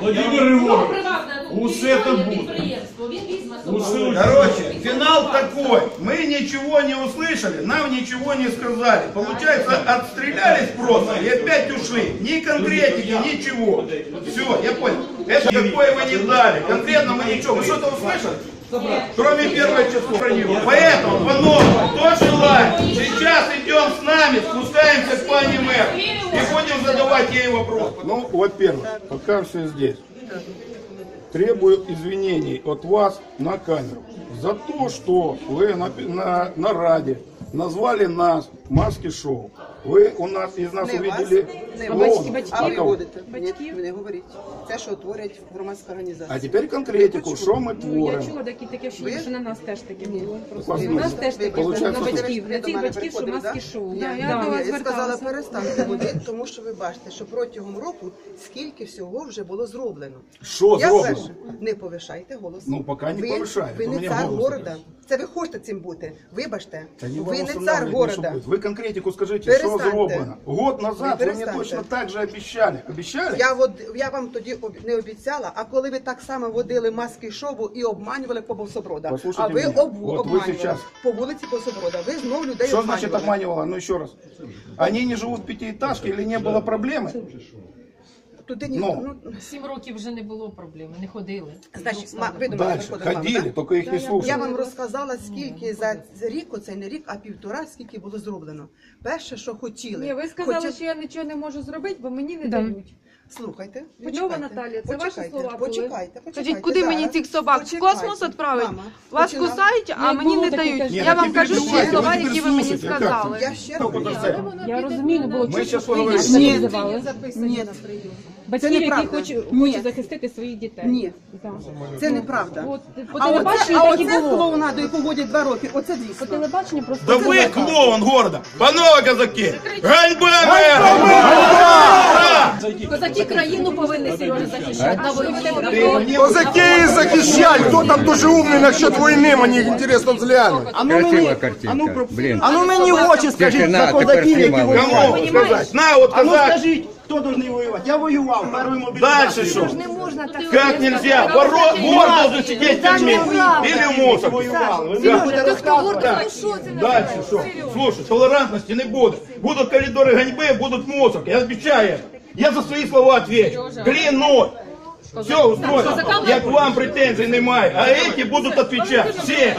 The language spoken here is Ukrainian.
Владимир Григорович, приватне, ну, усе це комунальне буде. підприємство, він візьме Усе собою. Короче, финал такой. Мы ничего не услышали, нам ничего не сказали. Получается, отстрелялись просто и опять ушли. Ни конкретики, ничего. Все, я понял. Это какое вы не дали. Конкретно мы ничего. Вы что-то услышали? Кроме первого числа. Поэтому, по-новому, кто спускаемся к пане мэр и будем задавать ей вопрос. Ну, во-первых, пока все здесь. Требую извинений от вас на камеру за то, что вы на, на, на Раде назвали нас маски-шоу. Вы у нас из нас Не вас, увидели не клоуна. вас, а А ви кого? будете. Ні, не говоріть. Це, що творять громадська організація. А теперь конкретику, що ми Ну, я творимо. чула такі таке, що, Ви? що на нас теж таке було. Просто у нас теж таке було на Получається, що- батьків, на Ви цих батьків, що маски да? шоу. Да, я я до вас вас сказала, зверталася. перестаньте водити, тому що ви бачите, що протягом року скільки всього вже було зроблено. Що Я зроблено? перше, не повишайте голос. Ну, поки не ви, повишаю, Ви то не мені цар голос города. повишають. Це ви хочете цим бути. Вибачте, Та не ви вам не устанавливать цар не города. що буде. Ви конкретику скажите, що Перестаньте. зроблено. Год назад Ви ви мені перестаньте. точно так же обіцяли. Обіцяли? Я, от, я вам тоді об- не обіцяла, а коли ви так само водили маски шову і обманювали по Бособрода, Послухайте а ви мене. об, От ви обманювали сейчас- по вулиці Бособрода. Ви знов людей Что значит обманювали. обманывала? Ну еще раз. Они не живут в пятиэтажке или не было проблемы? Туди ніхто, Ну. ну, Сім років вже не було проблеми, не ходили. значить, ма- ви Дальше. мама, Ходили, так? только их не слушали. Я вам розказала, скільки за рік, оцей не рік, а півтора, скільки було зроблено. Перше, що хотіли. Ні, ви сказали, що я нічого не можу зробити, бо мені не дають. Слухайте, почекайте, Наталія, це ваші почекайте, слова були? Почекайте, почекайте. Скажіть, куди мені цих собак? В Почекайте. космос відправити? Мама, Вас починала- кусають, а мені не дають. Ні, Я вам кажу всі слова, які ви мені сказали. Я ще буде? Я розумію, не було Ми чути, щас що поговоримо. ви Ні. називали. Ні, Батьків, які неправда. хочуть, Ні. хочуть захистити своїх дітей. Ні. Так. це неправда. От, по А оце, телебаченню а так і оце було. клоунадою поводять два роки. Оце По дійсно. телебаченню просто Да ви клоун города! Панове казаки! Ганьба мера! Козаки країну повинні Сережа захищати на. Козаки захищать, хто там дуже умний насчет війни, мені інтересно взглянути. А ну мені, а ну, Блін. А ну мені в очі скажіть за козаків, які знімали. воювали. Кому сказать? На, А ну скажіть, хто должен воювати? Я воював, перший мобілізацію. Дальше что? Как нельзя? Воро- вор должен сидеть в тюрьме или мусор. Ви мені будете розказувати. Дальше что? Слушай, толерантности не будет. Будут коридоры ганьбы, будут мусорки. Я обещаю. Я за свои слова отвечу. Клянусь. Все устроено. Я к вам претензий не маю. А эти будут отвечать. Все.